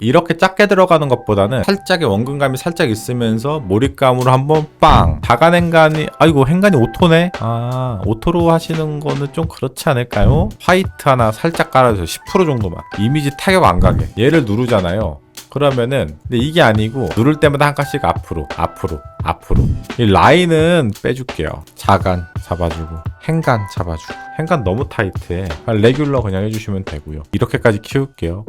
이렇게 작게 들어가는 것보다는 살짝의 원근감이 살짝 있으면서 몰입감으로 한번 빵! 다간 행간이 아이고 행간이 오토네? 아 오토로 하시는 거는 좀 그렇지 않을까요? 화이트 하나 살짝 깔아줘서 10% 정도만. 이미지 타격 안 가게. 얘를 누르잖아요 그러면은 근데 이게 아니고 누를 때마다 한 칸씩 앞으로 앞으로 앞으로. 이 라인은 빼줄게요. 자간 잡아주고 행간 잡아주고. 행간 너무 타이트해. 그냥 레귤러 그냥 해주시면 되고요. 이렇게까지 키울게요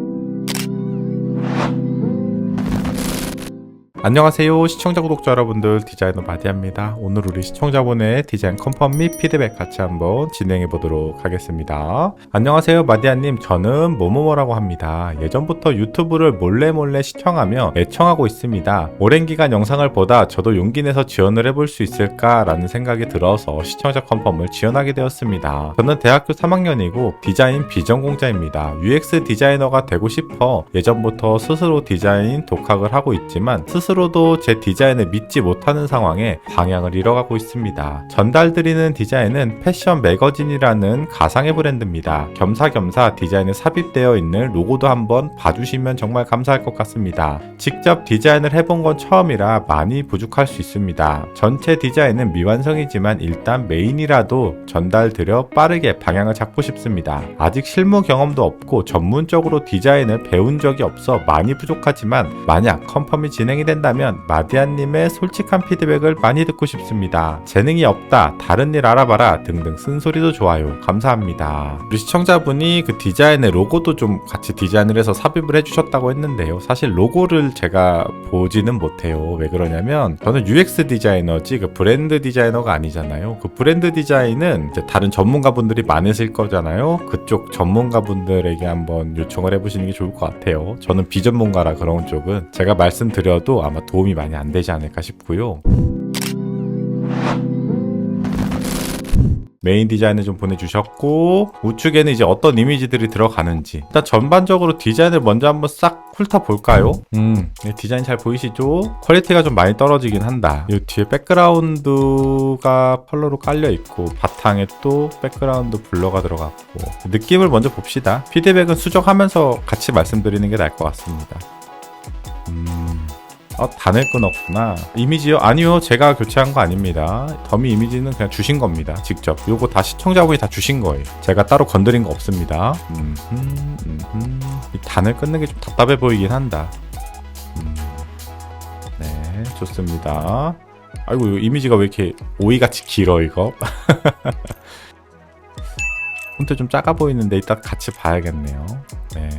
안녕하세요. 시청자 구독자 여러분들 디자이너 마디입니다. 오늘 우리 시청자분의 디자인 컨펌 및 피드백 같이 한번 진행해 보도록 하겠습니다. 안녕하세요 마디아님. 저는 모모모라고 합니다. 예전부터 유튜브를 몰래 몰래 시청하며 애청하고 있습니다. 오랜 기간 영상을 보다 저도 용기 내서 지원을 해볼 수 있을까 라는 생각이 들어서 시청자 컨펌을 지원하게 되었습니다. 저는 대학교 3학년이고 디자인 비전공자입니다. UX 디자이너가 되고 싶어 예전부터 스스로 디자인 독학을 하고 있지만 스스로 도 제 디자인을 믿지 못하는 상황에 방향을 잃어가고 있습니다. 전달드리는 디자인은 패션 매거진이라는 가상의 브랜드입니다. 겸사겸사 디자인에 삽입되어 있는 로고도 한번 봐주시면 정말 감사할 것 같습니다. 직접 디자인을 해본 건 처음이라 많이 부족할 수 있습니다. 전체 디자인은 미완성이지만 일단 메인이라도 전달드려 빠르게 방향을 잡고 싶습니다. 아직 실무 경험도 없고 전문적으로 디자인을 배운 적이 없어 많이 부족하지만 만약 컨펌이 진행이 된다 면 마디아님의 솔직한 피드백을 많이 듣고 싶습니다. 재능이 없다, 다른 일 알아봐라 등등 쓴소리도 좋아요. 감사합니다. 우리 시청자분이 그 디자인의 로고도 좀 같이 디자인을 해서 삽입을 해주셨다고 했는데요. 사실 로고를 제가 보지는 못해요. 왜 그러냐면 저는 UX 디자이너지 그 브랜드 디자이너가 아니잖아요. 그 브랜드 디자인은 다른 전문가분들이 많으실 거잖아요. 그쪽 전문가분들에게 한번 요청을 해보시는 게 좋을 것 같아요. 저는 비전문가라 그런 쪽은 제가 말씀드려도 아마 도움이 많이 안 되지 않을까 싶고요. 메인 디자인을 좀 보내주셨고 우측에는 이제 어떤 이미지들이 들어가는지 일단 전반적으로 디자인을 먼저 한번 싹 훑어볼까요? 음 네, 디자인 잘 보이시죠? 퀄리티가 좀 많이 떨어지긴 한다 이 뒤에 백그라운드가 펄러로 깔려있고 바탕에 또 백그라운드 블러가 들어갔고 느낌을 먼저 봅시다 피드백은 수정하면서 같이 말씀드리는 게 나을 것 같습니다 음... 어, 단을 끊었구나. 이미지요? 아니요. 제가 교체한 거 아닙니다. 더미 이미지는 그냥 주신 겁니다. 직접. 요거 다 시청자분이 다 주신 거예요. 제가 따로 건드린 거 없습니다. 음흠, 음흠. 이 단을 끊는 게 좀 답답해 보이긴 한다. 음. 네, 좋습니다. 아이고, 이 이미지가 왜 이렇게 오이같이 길어, 이거? 폰트 좀 작아 보이는데 이따 같이 봐야겠네요. 네.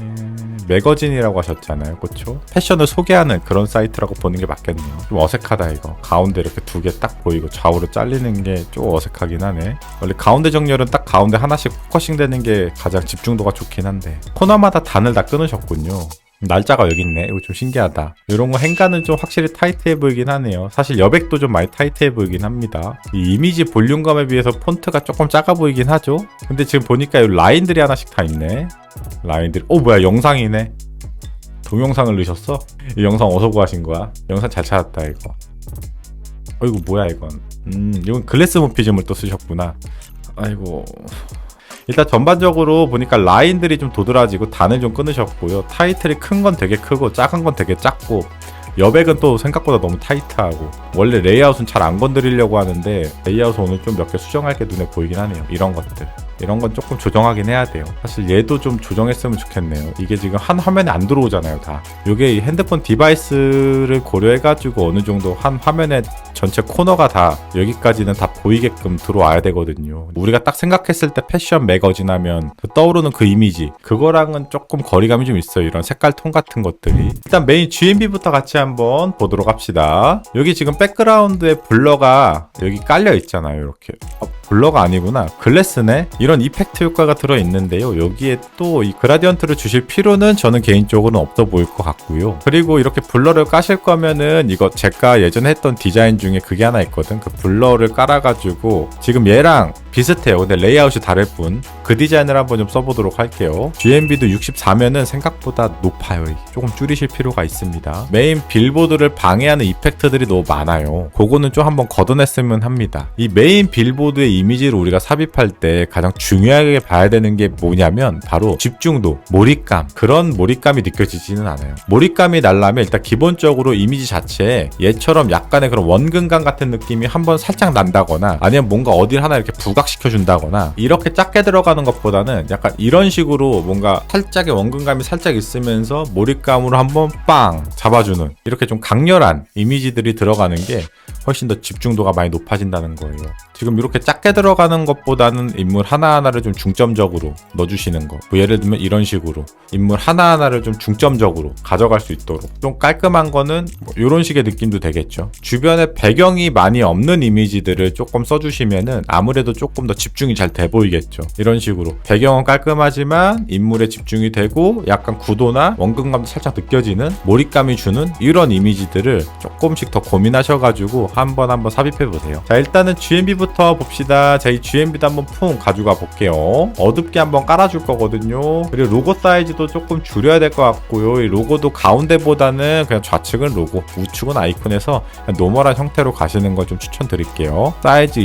음, 매거진이라고 하셨잖아요. 그렇죠? 패션을 소개하는 그런 사이트라고 보는 게 맞겠네요. 좀 어색하다 이거. 가운데 이렇게 두 개 딱 보이고 좌우로 잘리는 게 좀 어색하긴 하네. 원래 가운데 정렬은 딱 가운데 하나씩 포커싱 되는 게 가장 집중도가 좋긴 한데 코너마다 단을 다 끊으셨군요. 날짜가 여기 있네. 이거 좀 신기하다. 이런 거 행간은 좀 확실히 타이트해 보이긴 하네요. 사실 여백도 좀 많이 타이트해 보이긴 합니다. 이 이미지 볼륨감에 비해서 폰트가 조금 작아 보이긴 하죠. 근데 지금 보니까 이 라인들이 하나씩 다 있네. 라인들이. 오 뭐야 영상이네. 동영상을 넣으셨어? 이 영상 어디서 구하신 거야? 영상 잘 찾았다 이거. 어 이거 뭐야 이건? 음 이건 글래스 모피즘을 또 쓰셨구나. 아이고. 일단 전반적으로 보니까 라인들이 좀 도드라지고 단을 좀 끊으셨고요. 타이틀이 큰 건 되게 크고 작은 건 되게 작고 여백은 또 생각보다 너무 타이트하고 원래 레이아웃은 잘 안 건드리려고 하는데 레이아웃 오늘 좀 몇 개 수정할 게 눈에 보이긴 하네요. 이런 것들. 이런 건 조금 조정하긴 해야 돼요. 사실 얘도 좀 조정했으면 좋겠네요. 이게 지금 한 화면에 안 들어오잖아요, 다. 이게 이 핸드폰 디바이스를 고려해 가지고 어느 정도 한 화면에 전체 코너가 다 여기까지는 다 보이게끔 들어와야 되거든요. 우리가 딱 생각했을 때 패션 매거진 하면 그 떠오르는 그 이미지 그거랑은 조금 거리감이 좀 있어요. 이런 색깔 톤 같은 것들이. 일단 메인 GMB부터 같이 한번 보도록 합시다. 여기 지금 백그라운드에 블러가 여기 깔려 있잖아요. 이렇게. 어, 블러가 아니구나. 글래스네. 이런 이펙트 효과가 들어 있는데요. 여기에 또 이 그라디언트를 주실 필요는 저는 개인적으로는 없어 보일 것 같고요. 그리고 이렇게 블러를 까실 거면은 이거 제가 예전에 했던 디자인 중에 그게 하나 있거든. 그 블러를 깔아가지고 지금 얘랑 비슷해요. 근데 레이아웃이 다를 뿐. 그 디자인을 한번 좀 써보도록 할게요. GMB도 64면은 생각보다 높아요. 조금 줄이실 필요가 있습니다. 메인 빌보드를 방해하는 이펙트들이 너무 많아요. 그거는 좀 한번 걷어냈으면 합니다. 이 메인 빌보드의 이미지를 우리가 삽입할 때 가장 중요하게 봐야 되는 게 뭐냐면 바로 집중도, 몰입감. 그런 몰입감이 느껴지지는 않아요. 몰입감이 날라면 일단 기본적으로 이미지 자체에 얘처럼 약간의 그런 원근감 같은 느낌이 한번 살짝 난다거나 아니면 뭔가 어딜 하나 이렇게 부각 시켜 준다거나 이렇게 작게 들어가는 것보다는 약간 이런 식으로 뭔가 살짝의 원근감이 살짝 있으면서 몰입감으로 한번 빵 잡아주는 이렇게 좀 강렬한 이미지들이 들어가는 게 훨씬 더 집중도가 많이 높아진다는 거예요. 지금 이렇게 작게 들어가는 것보다는 인물 하나하나를 좀 중점적으로 넣어주시는 거. 뭐 예를 들면 이런 식으로 인물 하나하나를 좀 중점적으로 가져갈 수 있도록 좀 깔끔한 거는 뭐 이런 식의 느낌도 되겠죠. 주변에 배경이 많이 없는 이미지들을 조금 써주시면은 아무래도 조금 더 집중이 잘 돼 보이겠죠. 이런 식으로 배경은 깔끔하지만 인물에 집중이 되고 약간 구도나 원근감도 살짝 느껴지는 몰입감이 주는 이런 이미지들을 조금씩 더 고민하셔가지고 한번 한번 삽입해 보세요. 자 일단은 GMB부터 봅시다. 자 이 GMB도 한번 풍 가져가 볼게요. 어둡게 한번 깔아줄 거거든요. 그리고 로고 사이즈도 조금 줄여야 될 것 같고요. 이 로고도 가운데보다는 그냥 좌측은 로고, 우측은 아이콘에서 노멀한 형태로 가시는 걸 좀 추천드릴게요. 사이즈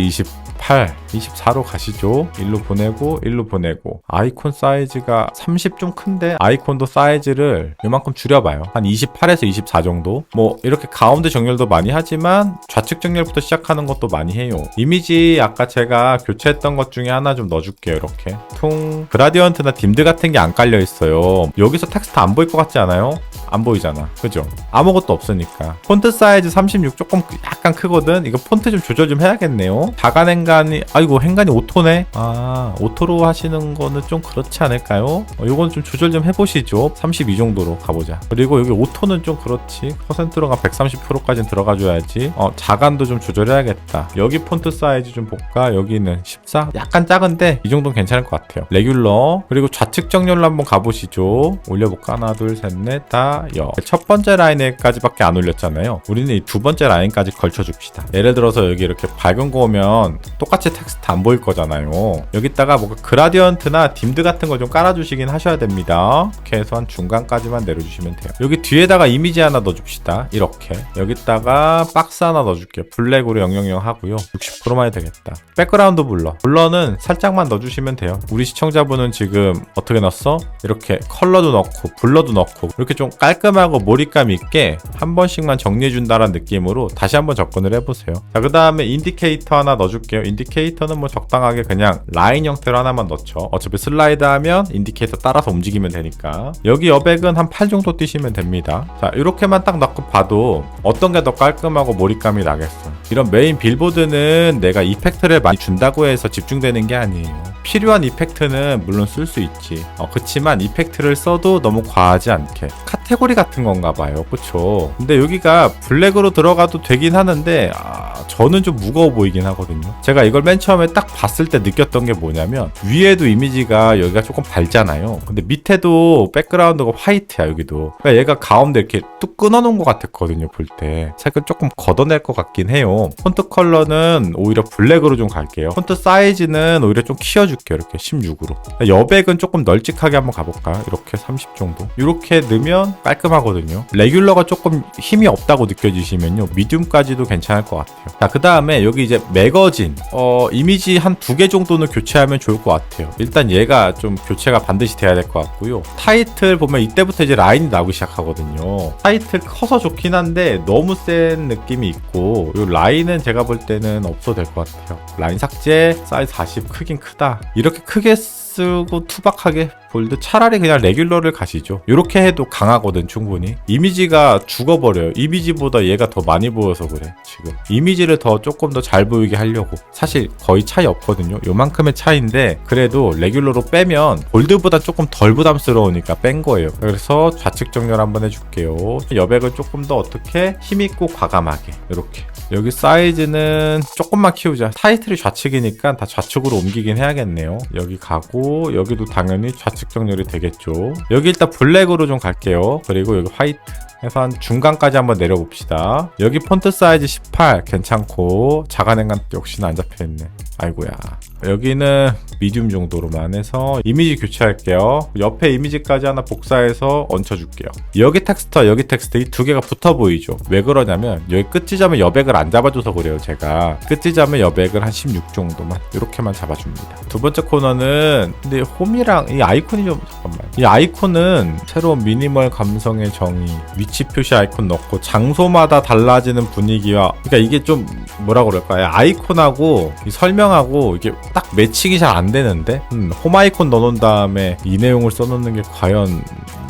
28, 24로 가시죠. 일로 보내고, 일로 보내고. 아이콘 사이즈가 30 좀 큰데, 아이콘도 사이즈를 이만큼 줄여봐요. 한 28에서 24 정도? 뭐, 이렇게 가운데 정렬도 많이 하지만, 좌측 정렬부터 시작하는 것도 많이 해요. 이미지 아까 제가 교체했던 것 중에 하나 좀 넣어줄게요. 이렇게. 퉁. 그라디언트나 딤드 같은 게 안 깔려 있어요. 여기서 텍스트 안 보일 것 같지 않아요? 안 보이잖아. 그죠? 아무것도 없으니까. 폰트 사이즈 36 조금 약간 크거든? 이거 폰트 좀 조절 좀 해야겠네요. 다간 행간이, 아이고, 행간이 오토네? 아, 오토로 하시는 거는 좀 그렇지 않을까요? 어, 요건 좀 조절 좀 해보시죠. 32 정도로 가보자. 그리고 여기 오토는 좀 그렇지. 퍼센트로가 130%까지는 들어가줘야지. 어, 자간도 좀 조절해야겠다. 여기 폰트 사이즈 좀 볼까? 여기는 14? 약간 작은데, 이 정도는 괜찮을 것 같아요. 레귤러. 그리고 좌측 정렬로 한번 가보시죠. 올려볼까? 하나, 둘, 셋, 넷, 다, 여. 첫 번째 라인에까지밖에 안 올렸잖아요. 우리는 이 두 번째 라인까지 걸쳐 줍시다. 예를 들어서 여기 이렇게 밝은 거 오면 똑같이 텍스트 안 보일 거잖아요. 여기다가 뭔가 그라디언트나 딤드 같은 거좀 깔아주시긴 하셔야 됩니다. 이렇게 해서 한 중간까지만 내려주시면 돼요. 여기 뒤에다가 이미지 하나 넣어줍시다. 이렇게. 여기다가 박스 하나 넣어줄게요. 블랙으로 000 하고요. 60%만 해도 되겠다. 백그라운드 블러. 블러는 살짝만 넣어주시면 돼요. 우리 시청자분은 지금 어떻게 넣었어? 이렇게 컬러도 넣고 블러도 넣고 이렇게 좀 깔 끔하고 몰입감 있게 한 번씩만 정리해준다는 느낌으로 다시 한번 접근을 해보세요. 자, 그 다음에 인디케이터 하나 넣어줄게요. 인디케이터는 뭐 적당하게 그냥 라인 형태로 하나만 넣죠. 어차피 슬라이드 하면 인디케이터 따라서 움직이면 되니까. 여기 여백은 한 8 정도 뛰시면 됩니다. 자, 이렇게만 딱 넣고 봐도 어떤 게 더 깔끔하고 몰입감이 나겠어. 이런 메인 빌보드는 내가 이펙트를 많이 준다고 해서 집중되는 게 아니에요. 필요한 이펙트는 물론 쓸 수 있지. 어, 그치만 이펙트를 써도 너무 과하지 않게. 카테고리 같은 건가 봐요. 그쵸? 근데 여기가 블랙으로 들어가도 되긴 하는데, 아, 저는 좀 무거워 보이긴 하거든요. 제가 이걸 맨 처음에 딱 봤을 때 느꼈던 게 뭐냐면, 위에도 이미지가 여기가 조금 밝잖아요. 근데 밑에도 백그라운드가 화이트야, 여기도. 그러니까 얘가 가운데 이렇게 뚝 끊어놓은 것 같았거든요, 볼 때. 색을 조금 걷어낼 것 같긴 해요. 폰트 컬러는 오히려 블랙으로 좀 갈게요. 폰트 사이즈는 오히려 좀 키워줄게요, 이렇게 16으로. 여백은 조금 널찍하게 한번 가볼까요? 이렇게 30 정도. 이렇게 넣으면 깔끔하거든요. 레귤러가 조금 힘이 없다고 느껴지시면요, 미디움까지도 괜찮을 것 같아요. 자, 그 다음에 여기 이제 매거진. 어, 이미지 한 두 개 정도는 교체하면 좋을 것 같아요. 일단 얘가 좀 교체가 반드시 돼야 될 것 같고요. 타이틀 보면 이때부터 이제 라인이 나오기 시작하거든요. 타이틀 커서 좋긴 한데 너무 센 느낌이 있고 이 라인은 제가 볼 때는 없어도 될 것 같아요. 라인 삭제, 사이즈 40 크긴 크다. 이렇게 크게 쓰고 투박하게 볼드 차라리 그냥 레귤러를 가시죠. 이렇게 해도 강하거든 충분히. 이미지가 죽어버려요. 이미지보다 얘가 더 많이 보여서 그래 지금. 이미지를 더 조금 더 잘 보이게 하려고. 사실 거의 차이 없거든요. 요만큼의 차이인데 그래도 레귤러로 빼면 볼드보다 조금 덜 부담스러우니까 뺀 거예요. 그래서 좌측 정렬 한번 해줄게요. 여백을 조금 더 어떻게 힘있고 과감하게 이렇게. 여기 사이즈는 조금만 키우자. 타이틀이 좌측이니까 다 좌측으로 옮기긴 해야겠네요. 여기 가고 여기도 당연히 좌측 정렬이 되겠죠. 여기 일단 블랙으로 좀 갈게요. 그리고 여기 화이트. 해서 한 중간까지 한번 내려봅시다. 여기 폰트 사이즈 18 괜찮고 자간행간 역시나 안 잡혀있네. 아이고야. 여기는 미디움 정도로만 해서 이미지 교체할게요. 옆에 이미지까지 하나 복사해서 얹혀줄게요. 여기 텍스트와 여기 텍스트 이 두 개가 붙어 보이죠? 왜 그러냐면 여기 끝지점에 여백을 안 잡아줘서 그래요. 제가 끝지점에 여백을 한 16 정도만 이렇게만 잡아줍니다. 두 번째 코너는 근데 홈이랑 이 아이콘이 좀 잠깐만 이 아이콘은 새로운 미니멀 감성의 정의 위치 표시 아이콘 넣고 장소마다 달라지는 분위기와 그러니까 이게 좀 뭐라 그럴까요? 아이콘하고 이 설명하고 이게 딱 매칭이 잘 안 되는데? 음, 홈 아이콘 넣어놓은 다음에 이 내용을 써놓는 게 과연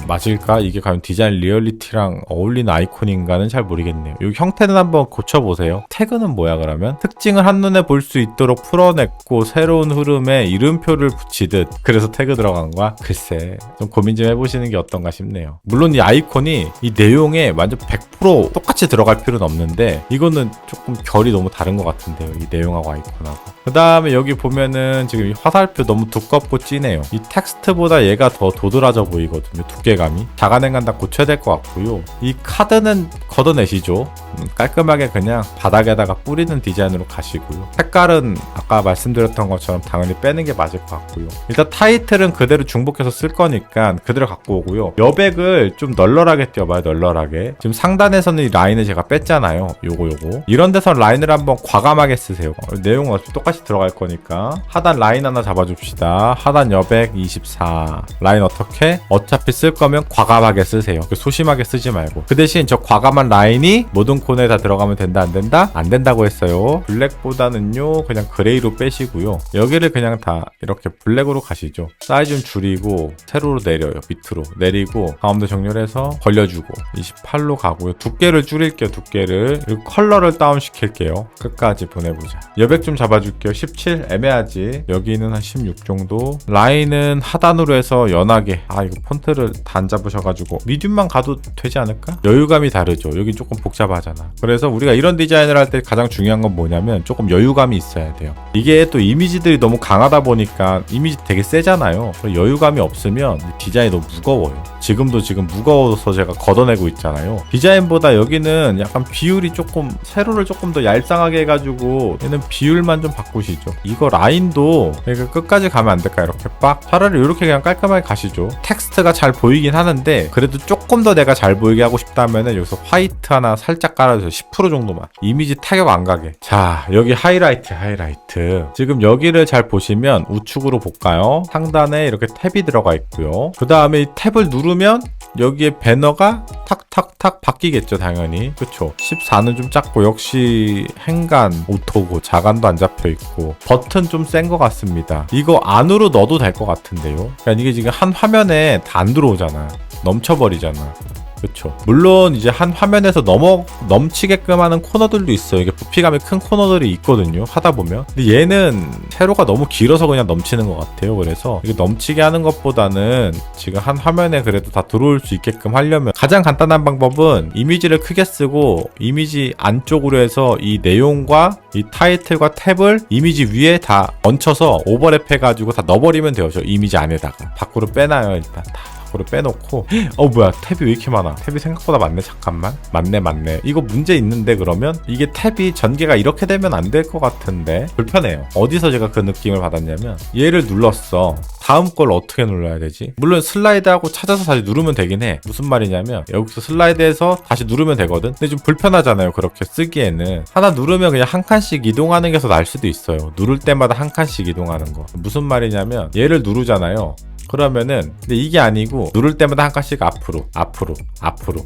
맞을까? 이게 과연 디자인 리얼리티랑 어울리는 아이콘인가는 잘 모르겠네요. 이 형태는 한번 고쳐보세요. 태그는 뭐야 그러면? 특징을 한눈에 볼 수 있도록 풀어냈고 새로운 흐름에 이름표를 붙이듯 그래서 태그 들어간 거야? 글쎄 좀 고민 좀 해보시는 게 어떤가 싶네요. 물론 이 아이콘이 이 내용에 완전 100% 똑같이 들어갈 필요는 없는데 이거는 조금 결이 너무 다른 것 같은데요. 이 내용하고 아이콘하고. 그 다음에 여기 보면은 지금 이 화살표 너무 두껍고 진해요. 이 텍스트보다 얘가 더 도드라져 보이거든요. 두께 감이. 자가냉간 다 고쳐야 될 것 같고요. 이 카드는 걷어내시죠. 음, 깔끔하게 그냥 바닥에다가 뿌리는 디자인으로 가시고요. 색깔은 아까 말씀드렸던 것처럼 당연히 빼는 게 맞을 것 같고요. 일단 타이틀은 그대로 중복해서 쓸 거니까 그대로 갖고 오고요. 여백을 좀 널널하게 띄워봐요. 널널하게. 지금 상단에서는 이 라인을 제가 뺐잖아요. 요거 요거. 이런 데서 라인을 한번 과감하게 쓰세요. 어, 내용은 어차피 똑같이 들어갈 거니까 하단 라인 하나 잡아줍시다. 하단 여백 24 라인 어떻게? 어차피 쓸 거면 과감하게 쓰세요. 그 소심하게 쓰지 말고. 그 대신 저 과감한 라인이 모든 코너에 다 들어가면 된다 안 된다? 안 된다고 했어요. 블랙보다는요 그냥 그레이로 빼시고요. 여기를 그냥 다 이렇게 블랙으로 가시죠. 사이즈 좀 줄이고 세로로 내려요. 밑으로 내리고 가운데 정렬해서 벌려주고 28로 가고요. 두께를 줄일게요. 두께를 그리고 컬러를 다운 시킬게요. 끝까지 보내보자. 여백 좀 잡아줄게요. 17 애매하지. 여기는 한 16 정도. 라인은 하단으로 해서 연하게. 아 이거 폰트를 다 안 잡으셔가지고 미디움만 가도 되지 않을까? 여유감이 다르죠. 여기 조금 복잡하잖아. 그래서 우리가 이런 디자인을 할 때 가장 중요한 건 뭐냐면 조금 여유감이 있어야 돼요. 이게 또 이미지들이 너무 강하다 보니까 이미지 되게 세잖아요. 여유감이 없으면 디자인이 너무 무거워요. 지금도 지금 무거워서 제가 걷어내고 있잖아요. 디자인보다 여기는 약간 비율이 조금 세로를 조금 더 얄쌍하게 해가지고 얘는 비율만 좀 바꾸시죠. 이거 라인도 그러니까 끝까지 가면 안 될까 이렇게 빡 차라리 이렇게 그냥 깔끔하게 가시죠. 텍스트가 잘 보이긴 하는데 그래도 조금 더 내가 잘 보이게 하고 싶다면은 여기서 화이트 하나 살짝 깔아주세요. 10% 정도만 이미지 타격 안 가게. 자 여기 하이라이트 하이라이트 지금 여기를 잘 보시면 우측으로 볼까요? 상단에 이렇게 탭이 들어가 있고요. 그 다음에 이 탭을 누르면 여기에 배너가 탁탁탁 바뀌겠죠 당연히 그쵸 14는 좀 작고 역시 행간 오토고 자간도 안 잡혀 있고 버튼 좀 센 것 같습니다 이거 안으로 넣어도 될 것 같은데요 그러니까 이게 지금 한 화면에 다 안 들어오잖아 넘쳐버리잖아 그렇죠. 물론 이제 한 화면에서 넘어 넘치게끔 하는 코너들도 있어요. 이게 부피감이 큰 코너들이 있거든요. 하다 보면. 근데 얘는 세로가 너무 길어서 그냥 넘치는 것 같아요. 그래서 이게 넘치게 하는 것보다는 지금 한 화면에 그래도 다 들어올 수 있게끔 하려면 가장 간단한 방법은 이미지를 크게 쓰고 이미지 안쪽으로 해서 이 내용과 이 타이틀과 탭을 이미지 위에 다 얹혀서 오버랩 해가지고 다 넣어버리면 돼요. 저 이미지 안에다가 밖으로 빼놔요 일단 다. 밖으로 빼놓고. 어 뭐야 탭이 왜 이렇게 많아? 탭이 생각보다 많네 잠깐만. 맞네 맞네. 이거 문제 있는데 그러면? 이게 탭이 전개가 이렇게 되면 안 될 것 같은데. 불편해요. 어디서 제가 그 느낌을 받았냐면 얘를 눌렀어. 다음 걸 어떻게 눌러야 되지? 물론 슬라이드하고 찾아서 다시 누르면 되긴 해. 무슨 말이냐면 여기서 슬라이드해서 다시 누르면 되거든? 근데 좀 불편하잖아요 그렇게 쓰기에는. 하나 누르면 그냥 한 칸씩 이동하는 게 더 나을 수도 있어요. 누를 때마다 한 칸씩 이동하는 거. 무슨 말이냐면 얘를 누르잖아요 그러면은 근데 이게 아니고 누를 때마다 한 칸씩 앞으로 앞으로 앞으로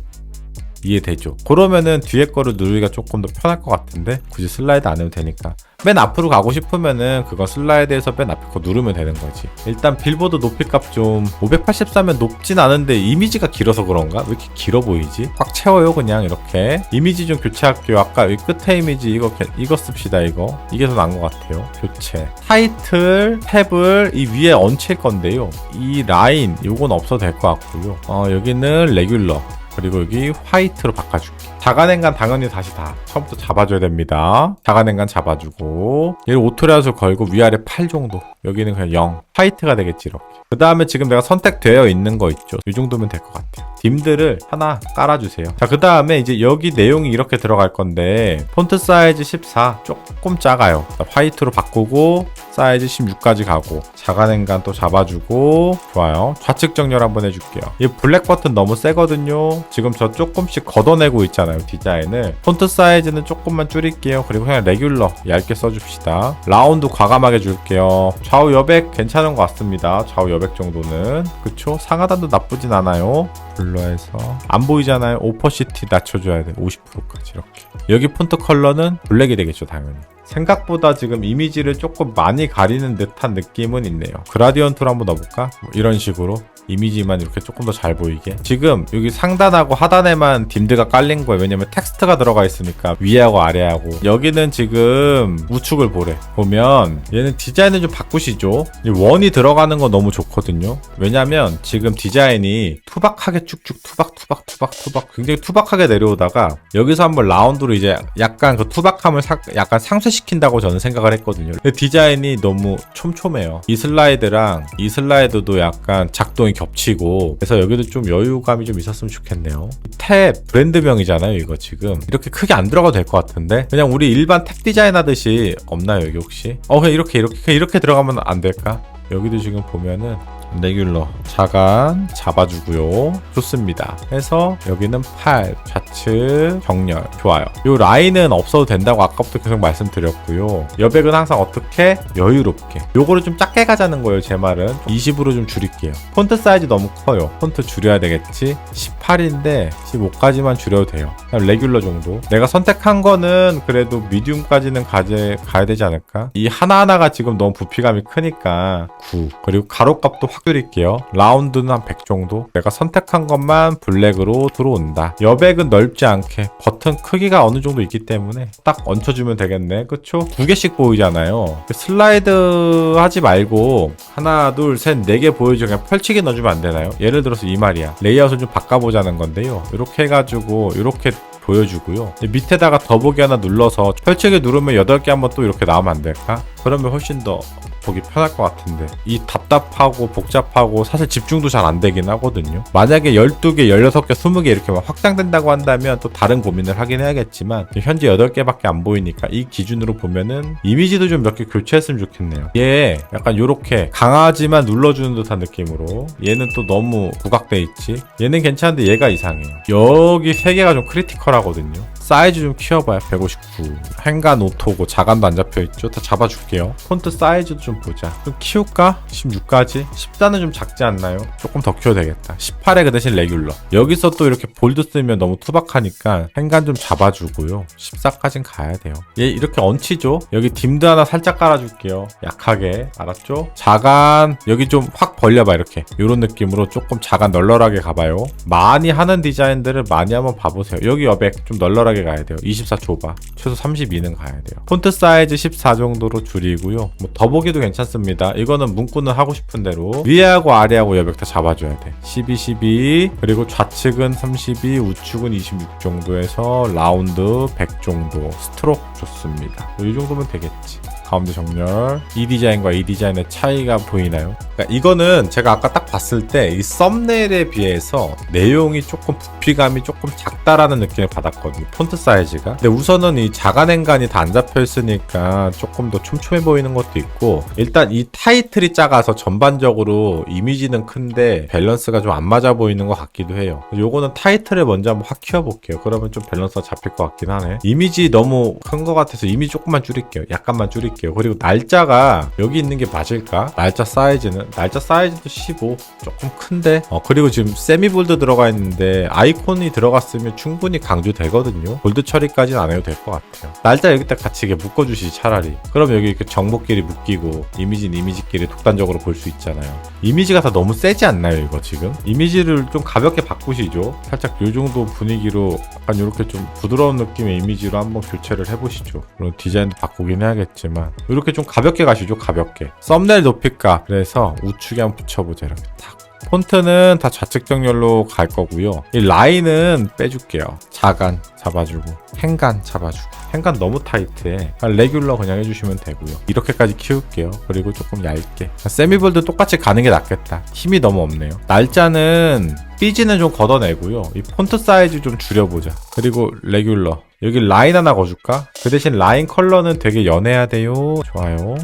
이해되죠? 그러면은 뒤에 거를 누르기가 조금 더 편할 것 같은데 굳이 슬라이드 안 해도 되니까. 맨 앞으로 가고 싶으면은 그거 슬라이드에서 맨 앞에 거 누르면 되는 거지. 일단 빌보드 높이 값 좀 584면 높진 않은데 이미지가 길어서 그런가? 왜 이렇게 길어 보이지? 꽉 채워요 그냥 이렇게. 이미지 좀 교체할게요. 아까 이 끝에 이미지 이거 개- 이거 씁시다 이거. 이게 더 나은 것 같아요. 교체. 타이틀 탭을 이 위에 얹힐 건데요. 이 라인 요건 없어도 될 것 같고요. 어 여기는 레귤러 그리고 여기 화이트로 바꿔줄게. 자가냉간 당연히 다시 다 처음부터 잡아줘야 됩니다. 자가냉간 잡아주고 얘를 오토레아웃을 걸고 위아래 8 정도. 여기는 그냥 0. 화이트가 되겠지 이렇게. 그 다음에 지금 내가 선택되어 있는 거 있죠. 이 정도면 될 것 같아요. 딤들을 하나 깔아주세요. 자, 그 다음에 이제 여기 내용이 이렇게 들어갈 건데 폰트 사이즈 14 조금 작아요. 자, 화이트로 바꾸고 사이즈 16까지 가고 자간 행간 또 잡아주고 좋아요. 좌측 정렬 한번 해줄게요. 이 블랙 버튼 너무 세거든요. 지금 저 조금씩 걷어내고 있잖아요 디자인을. 폰트 사이즈는 조금만 줄일게요. 그리고 그냥 레귤러 얇게 써줍시다. 라운드 과감하게 줄게요. 좌우 여백 괜찮은 것 같습니다. 좌우 여백 정도는 그쵸? 상하단도 나쁘진 않아요. 블 러에서 안 보이잖아요. 오퍼시티 낮춰줘야 돼. 50%까지 이렇게. 여기 폰트 컬러는 블랙이 되겠죠 당연히. 생각보다 지금 이미지를 조금 많이 가리는 듯한 느낌은 있네요. 그라디언트로 한번 넣어볼까? 뭐 이런 식으로 이미지만 이렇게 조금 더 잘 보이게. 지금 여기 상단하고 하단에만 딤드가 깔린 거예요. 왜냐면 텍스트가 들어가 있으니까 위하고 아래하고. 여기는 지금 우측을 보래. 보면 얘는 디자인을 좀 바꾸시죠. 이 원이 들어가는 거 너무 좋거든요. 왜냐면 지금 디자인이 투박하게 쭉쭉 투박 투박 투박 투박 굉장히 투박하게 내려오다가 여기서 한번 라운드로 이제 약간 그 투박함을 사- 약간 상쇄시킨다고 저는 생각을 했거든요. 근데 디자인이 너무 촘촘해요. 이 슬라이드랑 이 슬라이드도 약간 작동이 겹치고 그래서 여기도 좀 여유감이 좀 있었으면 좋겠네요. 탭 브랜드명이잖아요, 이거 지금. 이렇게 크게 안 들어가도 될 것 같은데 그냥 우리 일반 탭 디자인 하듯이 없나요, 여기 혹시? 어, 그냥 이렇게 이렇게 그냥 이렇게 들어가면 안 될까? 여기도 지금 보면은 레귤러 자간 잡아주고요. 좋습니다. 해서 여기는 팔 좌측 정렬. 좋아요. 요 라인은 없어도 된다고 아까부터 계속 말씀드렸고요. 여백은 항상 어떻게? 여유롭게. 요거를 좀 작게 가자는 거예요 제 말은. 20으로 좀 줄일게요. 폰트 사이즈 너무 커요. 폰트 줄여야 되겠지? 18인데 15까지만 줄여도 돼요 레귤러 정도? 내가 선택한 거는 그래도 미디움까지는 가제, 가야 되지 않을까? 이 하나하나가 지금 너무 부피감이 크니까 9 그리고 가로값도 확 줄일게요. 라운드는 한 100 정도? 내가 선택한 것만 블랙으로 들어온다. 여백은 넓지 않게 버튼 크기가 어느 정도 있기 때문에 딱 얹혀주면 되겠네. 그쵸? 두 개씩 보이잖아요. 슬라이드 하지 말고 하나 둘 셋 네 개 보여줘. 그냥 펼치게 넣어주면 안 되나요? 예를 들어서 이 말이야. 레이아웃을 좀 바꿔보자는 건데요. 이렇게 해가지고 이렇게 보여주고요. 밑에다가 더보기 하나 눌러서 펼치기 누르면 8개 한번 또 이렇게 나오면 안 될까? 그러면 훨씬 더 보기 편할 것 같은데 이 답답하고 복잡하고 사실 집중도 잘 안 되긴 하거든요. 만약에 12개, 16개, 20개 이렇게 막 확장된다고 한다면 또 다른 고민을 하긴 해야겠지만 현재 8개밖에 안 보이니까 이 기준으로 보면은 이미지도 좀 몇 개 교체했으면 좋겠네요. 얘 약간 요렇게 강아지만 눌러주는 듯한 느낌으로 얘는 또 너무 부각돼 있지. 얘는 괜찮은데 얘가 이상해요. 여기 3개가 좀 크리티컬하거든요. 사이즈 좀 키워봐요. 159. 행간 오토고 자간도 안 잡혀있죠. 다 잡아줄게요. 폰트 사이즈도 좀 보자. 좀 키울까? 16까지? 14는 좀 작지 않나요? 조금 더 키워도 되겠다. 18에 그 대신 레귤러. 여기서 또 이렇게 볼드 쓰면 너무 투박하니까 행간 좀 잡아주고요. 14까진 가야 돼요. 얘 이렇게 얹히죠? 여기 딤드 하나 살짝 깔아줄게요. 약하게. 알았죠? 자간 여기 좀 확 벌려봐 이렇게. 이런 느낌으로 조금 자간 널널하게 가봐요. 많이 하는 디자인들을 많이 한번 봐보세요. 여기 여백 좀 널널하게 가야 돼요. 24 좁아. 최소 32는 가야 돼요. 폰트 사이즈 14 정도로 줄이고요. 뭐 더보기도 괜찮습니다. 이거는 문구는 하고 싶은 대로 위하고 아래하고 여백 다 잡아줘야 돼. 12, 12 그리고 좌측은 32, 우측은 26 정도에서 라운드 100 정도 스트로크 좋습니다. 이 정도면 되겠지. 가운데 정렬 이 디자인과 이 디자인의 차이가 보이나요? 그러니까 이거는 제가 아까 딱 봤을 때 이 썸네일에 비해서 내용이 조금 부피감이 조금 작다라는 느낌을 받았거든요 폰트 사이즈가. 근데 우선은 이 자간 행간이 다 안 잡혀 있으니까 조금 더 촘촘해 보이는 것도 있고 일단 이 타이틀이 작아서 전반적으로 이미지는 큰데 밸런스가 좀 안 맞아 보이는 것 같기도 해요. 요거는 타이틀을 먼저 한번 확 키워볼게요. 그러면 좀 밸런스가 잡힐 것 같긴 하네. 이미지 너무 큰 것 같아서 이미지 조금만 줄일게요. 약간만 줄일게요. 그리고 날짜가 여기 있는 게 맞을까? 날짜 사이즈는 날짜 사이즈도 15 조금 큰데 어 그리고 지금 세미 볼드 들어가 있는데 아이콘이 들어갔으면 충분히 강조되거든요. 볼드 처리까지는 안 해도 될 것 같아요. 날짜 여기다 같이 이렇게 묶어주시지 차라리. 그럼 여기 이렇게 정보끼리 묶이고 이미지는 이미지끼리 독단적으로 볼 수 있잖아요. 이미지가 다 너무 세지 않나요 이거 지금? 이미지를 좀 가볍게 바꾸시죠. 살짝 요 정도 분위기로 약간 이렇게 좀 부드러운 느낌의 이미지로 한번 교체를 해보시죠. 물론 디자인도 바꾸긴 해야겠지만 이렇게 좀 가볍게 가시죠 가볍게. 썸네일 높일까 그래서 우측에 한번 붙여보자 이렇게 탁 폰트는 다 좌측 정렬로 갈 거고요. 이 라인은 빼줄게요. 자간 잡아주고 행간 잡아주고 행간 너무 타이트해. 레귤러 그냥 해주시면 되고요. 이렇게까지 키울게요. 그리고 조금 얇게 세미볼드 똑같이 가는 게 낫겠다. 힘이 너무 없네요. 날짜는 삐지는 좀 걷어내고요. 이 폰트 사이즈 좀 줄여보자. 그리고 레귤러. 여기 라인 하나 거줄까? 그 대신 라인 컬러는 되게 연해야 돼요. 좋아요.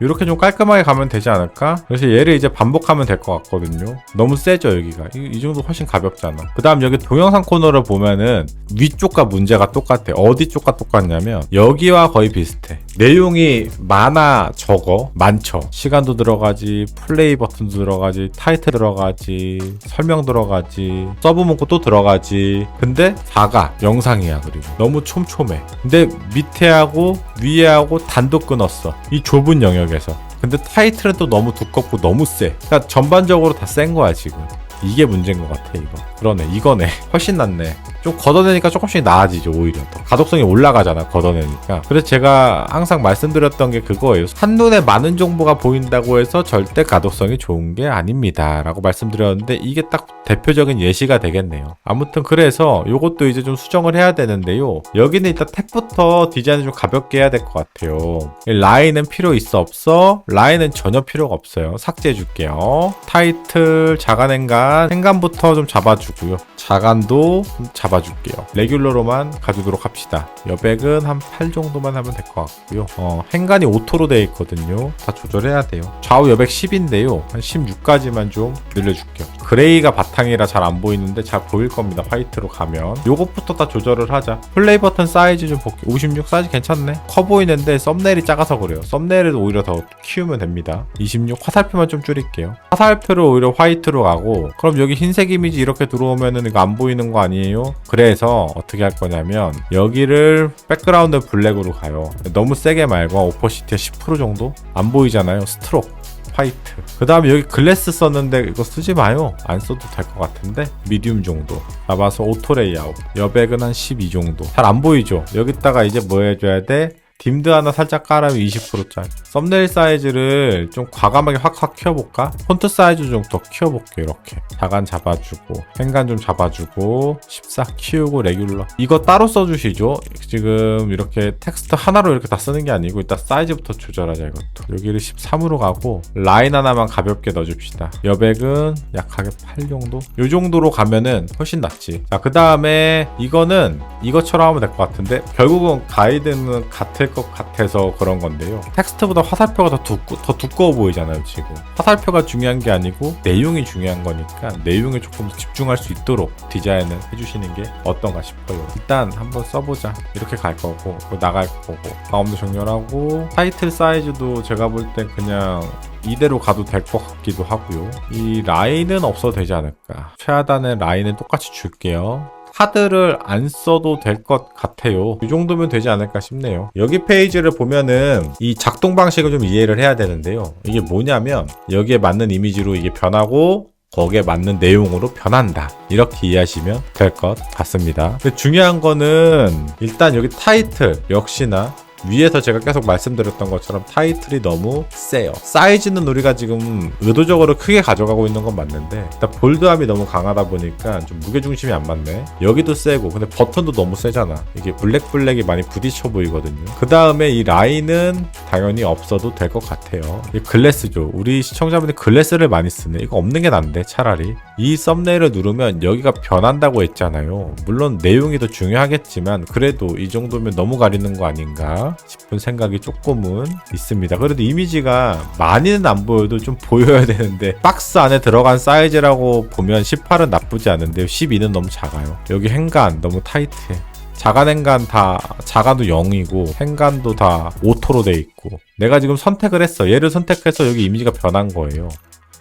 이렇게 좀 깔끔하게 가면 되지 않을까? 그래서 얘를 이제 반복하면 될 것 같거든요. 너무 세죠 여기가. 이, 이 정도 훨씬 가볍잖아. 그 다음 여기 동영상 코너를 보면은 위쪽과 문제가 똑같아. 어디 쪽과 똑같냐면 여기와 거의 비슷해. 내용이 많아 적어 많죠. 시간도 들어가지, 플레이 버튼도 들어가지, 타이틀 들어가지, 설명 들어가지, 서브 문구 또 들어가지. 근데 작아 영상이야 그리고 너무 촘촘해. 근데 밑에하고 위에하고 단독 끊었어. 이 좁은 영역 에서. 근데 타이틀은 또 너무 두껍고 너무 세. 그러니까 전반적으로 다 센 거야 지금. 이게 문제인 것 같아 이거. 그러네 이거네. 훨씬 낫네. 좀 걷어내니까 조금씩 나아지죠 오히려 더. 가독성이 올라가잖아 걷어내니까. 그래서 제가 항상 말씀드렸던 게 그거예요. 한눈에 많은 정보가 보인다고 해서 절대 가독성이 좋은 게 아닙니다 라고 말씀드렸는데 이게 딱 대표적인 예시가 되겠네요. 아무튼 그래서 요것도 이제 좀 수정을 해야 되는데요. 여기는 일단 탭부터 디자인을 좀 가볍게 해야 될 것 같아요. 이 라인은 필요 있어 없어? 라인은 전혀 필요가 없어요. 삭제해 줄게요. 타이틀 자간 행간 행간부터 좀 잡아주고요 자간도 좀 잡아줄게요. 레귤러로만 가주도록 합시다. 여백은 한 8 정도만 하면 될 것 같고요. 어, 행간이 오토로 되어 있거든요. 다 조절해야 돼요. 좌우 여백 10인데요. 한 16까지만 좀 늘려줄게요. 그레이가 바탕이라 잘 안 보이는데 잘 보일 겁니다. 화이트로 가면. 요것부터 다 조절을 하자. 플레이 버튼 사이즈 좀 볼게요. 56 사이즈 괜찮네. 커 보이는데 썸네일이 작아서 그래요. 썸네일을 오히려 더 키우면 됩니다. 26 화살표만 좀 줄일게요. 화살표를 오히려 화이트로 가고 그럼 여기 흰색 이미지 이렇게 들어오면은 이거 안 보이는 거 아니에요? 그래서 어떻게 할 거냐면 여기를 백그라운드 블랙으로 가요. 너무 세게 말고 오퍼시티의 10% 정도? 안 보이잖아요. 스트록. 화이트. 그 다음에 여기 글래스 썼는데 이거 쓰지 마요. 안 써도 될 것 같은데. 미디움 정도. 잡아서 오토 레이아웃. 여백은 한 12 정도. 잘 안 보이죠? 여기다가 이제 뭐 해줘야 돼? 딤드 하나 살짝 깔으면 20%짜리. 썸네일 사이즈를 좀 과감하게 확확 키워볼까? 폰트 사이즈 좀 더 키워볼게요, 이렇게. 자간 잡아주고, 행간 좀 잡아주고, 14 키우고, 레귤러. 이거 따로 써주시죠? 지금 이렇게 텍스트 하나로 이렇게 다 쓰는 게 아니고, 일단 사이즈부터 조절하자, 이것도. 여기를 13으로 가고, 라인 하나만 가볍게 넣어줍시다. 여백은 약하게 8 정도? 요 정도로 가면은 훨씬 낫지. 자, 그 다음에 이거는 이것처럼 하면 될 것 같은데, 결국은 가이드는 같을 것 같아서 그런 건데요. 텍스트보다 화살표가 더, 두꺼, 더 두꺼워 보이잖아요, 지금. 화살표가 중요한 게 아니고 내용이 중요한 거니까 내용에 조금 더 집중할 수 있도록 디자인을 해주시는 게 어떤가 싶어요. 일단 한번 써보자. 이렇게 갈 거고, 그리고 나갈 거고, 가운데 정렬하고, 타이틀 사이즈도 제가 볼땐 그냥 이대로 가도 될 것 같기도 하고요. 이 라인은 없어도 되지 않을까. 최하단의 라인은 똑같이 줄게요. 카드를 안 써도 될 것 같아요. 이 정도면 되지 않을까 싶네요. 여기 페이지를 보면은 이 작동 방식을 좀 이해를 해야 되는데요. 이게 뭐냐면 여기에 맞는 이미지로 이게 변하고 거기에 맞는 내용으로 변한다. 이렇게 이해하시면 될 것 같습니다. 중요한 거는 일단 여기 타이틀 역시나 위에서 제가 계속 말씀드렸던 것처럼 타이틀이 너무 세요. 사이즈는 우리가 지금 의도적으로 크게 가져가고 있는 건 맞는데 일단 볼드함이 너무 강하다 보니까 좀 무게중심이 안 맞네. 여기도 세고 근데 버튼도 너무 세잖아. 이게 블랙 블랙이 많이 부딪혀 보이거든요. 그 다음에 이 라인은 당연히 없어도 될 것 같아요. 이 글래스죠. 우리 시청자분들 글래스를 많이 쓰네. 이거 없는 게 낫네 차라리. 이 썸네일을 누르면 여기가 변한다고 했잖아요. 물론 내용이 더 중요하겠지만 그래도 이 정도면 너무 가리는 거 아닌가 싶은 생각이 조금은 있습니다. 그래도 이미지가 많이는 안 보여도 좀 보여야 되는데 박스 안에 들어간 사이즈라고 보면 18은 나쁘지 않은데 12는 너무 작아요. 여기 행간 너무 타이트해. 자간 행간 다 자간도 0이고 행간도 다 오토로 돼 있고 내가 지금 선택을 했어 얘를 선택해서 여기 이미지가 변한 거예요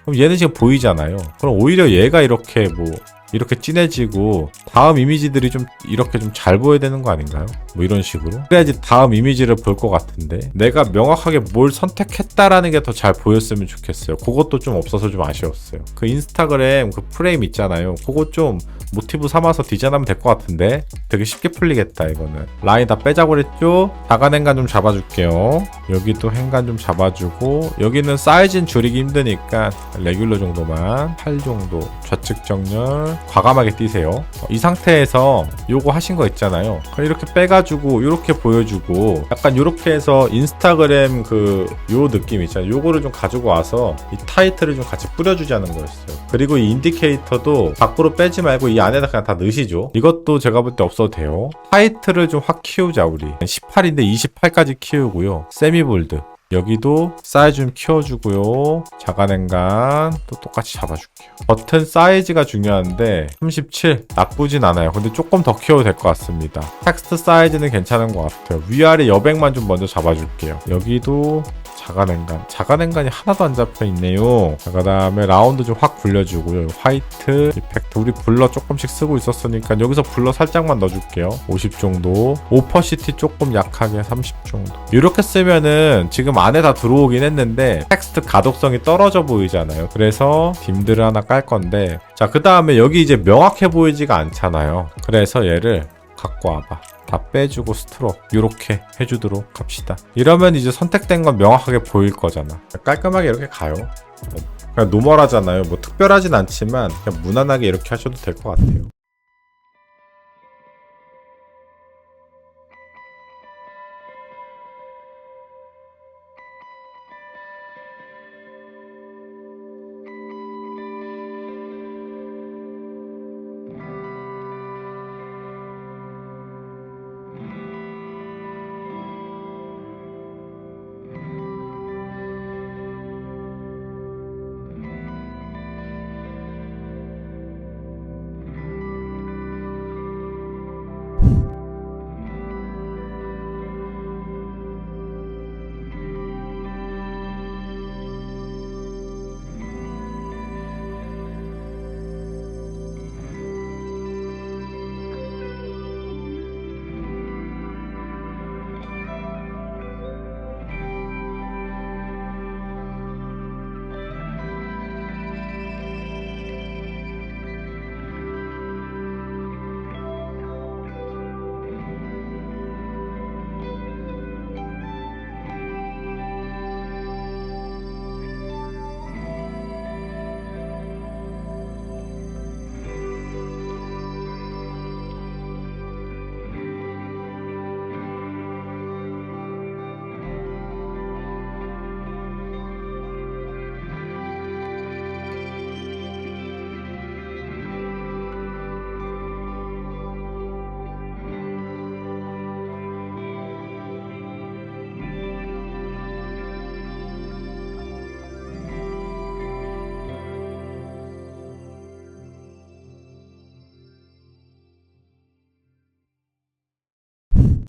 그럼 얘는 지금 보이잖아요 그럼 오히려 얘가 이렇게 뭐 이렇게 진해지고 다음 이미지들이 좀 이렇게 좀 잘 보여야 되는 거 아닌가요? 뭐 이런 식으로? 그래야지 다음 이미지를 볼 것 같은데 내가 명확하게 뭘 선택했다라는 게 더 잘 보였으면 좋겠어요. 그것도 좀 없어서 좀 아쉬웠어요. 그 인스타그램 그 프레임 있잖아요. 그거 좀 모티브 삼아서 디자인하면 될 것 같은데 되게 쉽게 풀리겠다 이거는. 라인 다 빼자고 그랬죠? 다간 행간 좀 잡아줄게요. 여기도 행간 좀 잡아주고 여기는 사이즈는 줄이기 힘드니까 레귤러 정도만 8 정도 좌측 정렬 과감하게 띄세요. 어, 이 상태에서 요거 하신 거 있잖아요. 이렇게 빼가지고 이렇게 보여주고 약간 이렇게 해서 인스타그램 그 요 느낌 있잖아요. 요거를 좀 가지고 와서 이 타이틀을 좀 같이 뿌려주자는 거였어요. 그리고 이 인디케이터도 밖으로 빼지 말고 이 안에다 그냥 다 넣으시죠. 이것도 제가 볼 때 없어도 돼요. 타이틀을 좀 확 키우자 우리. 18인데 28까지 키우고요. 세미볼드. 여기도 사이즈 좀 키워주고요. 자가냉간 또 똑같이 잡아줄게요. 버튼 사이즈가 중요한데 37 나쁘진 않아요. 근데 조금 더 키워도 될 것 같습니다. 텍스트 사이즈는 괜찮은 것 같아요. 위아래 여백만 좀 먼저 잡아줄게요. 여기도 자가냉간. 자가냉간이 하나도 안 잡혀 있네요. 자, 그 다음에 라운드 좀 확 굴려주고요. 화이트, 이펙트. 우리 블러 조금씩 쓰고 있었으니까 여기서 블러 살짝만 넣어줄게요. 50 정도. 오퍼시티 조금 약하게 30 정도. 이렇게 쓰면은 지금 안에 다 들어오긴 했는데 텍스트 가독성이 떨어져 보이잖아요. 그래서 딤들을 하나 깔 건데 자, 그 다음에 여기 이제 명확해 보이지가 않잖아요. 그래서 얘를 갖고 와봐. 다 빼주고 스트로크 이렇게 해주도록 합시다. 이러면 이제 선택된 건 명확하게 보일 거잖아. 깔끔하게 이렇게 가요. 뭐, 그냥 노멀하잖아요. 뭐 특별하진 않지만 그냥 무난하게 이렇게 하셔도 될 것 같아요.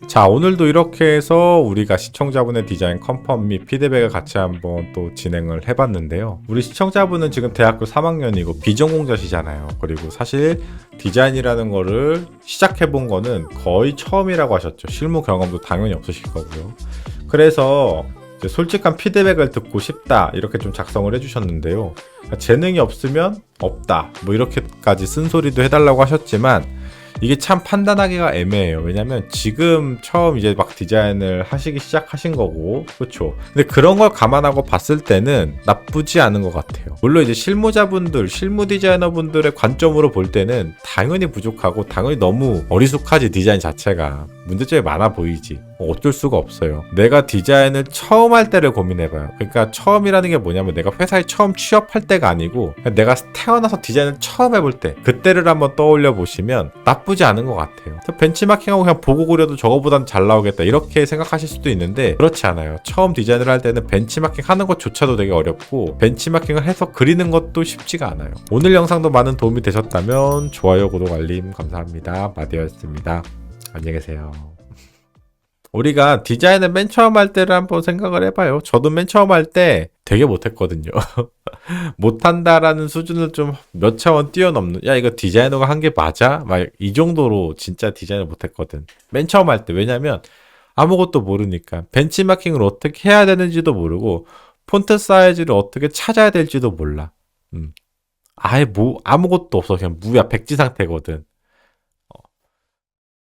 자 오늘도 이렇게 해서 우리가 시청자분의 디자인 컨펌 및 피드백을 같이 한번 또 진행을 해봤는데요. 우리 시청자분은 지금 대학교 3학년이고 비전공자시잖아요. 그리고 사실 디자인이라는 거를 시작해본 거는 거의 처음이라고 하셨죠. 실무 경험도 당연히 없으실 거고요. 그래서 솔직한 피드백을 듣고 싶다 이렇게 좀 작성을 해주셨는데요. 재능이 없으면 없다. 뭐 이렇게까지 쓴소리도 해달라고 하셨지만 이게 참 판단하기가 애매해요. 왜냐면 지금 처음 이제 막 디자인을 하시기 시작하신 거고, 그렇죠. 근데 그런 걸 감안하고 봤을 때는 나쁘지 않은 것 같아요. 물론 이제 실무자분들, 실무 디자이너분들의 관점으로 볼 때는 당연히 부족하고 당연히 너무 어리숙하지 디자인 자체가 문제점이 많아 보이지. 뭐 어쩔 수가 없어요. 내가 디자인을 처음 할 때를 고민해봐요. 그러니까 처음이라는 게 뭐냐면 내가 회사에 처음 취업할 때가 아니고 내가 태어나서 디자인을 처음 해볼 때 그때를 한번 떠올려 보시면 나쁘지 않은 것 같아요. 벤치마킹하고 그냥 보고 그려도 저거보단 잘 나오겠다 이렇게 생각하실 수도 있는데 그렇지 않아요. 처음 디자인을 할 때는 벤치마킹 하는 것조차도 되게 어렵고 벤치마킹을 해서 그리는 것도 쉽지가 않아요. 오늘 영상도 많은 도움이 되셨다면 좋아요, 구독, 알림 감사합니다. 마디였습니다. 안녕히 계세요. 우리가 디자인을 맨 처음 할 때를 한번 생각을 해봐요. 저도 맨 처음 할 때 되게 못했거든요. 못한다라는 수준을 좀 몇 차원 뛰어넘는, 야, 이거 디자이너가 한 게 맞아? 막 이 정도로 진짜 디자인을 못했거든. 맨 처음 할 때. 왜냐면 아무것도 모르니까. 벤치마킹을 어떻게 해야 되는지도 모르고, 폰트 사이즈를 어떻게 찾아야 될지도 몰라. 음. 아예 뭐, 아무것도 없어. 그냥 무야 백지 상태거든.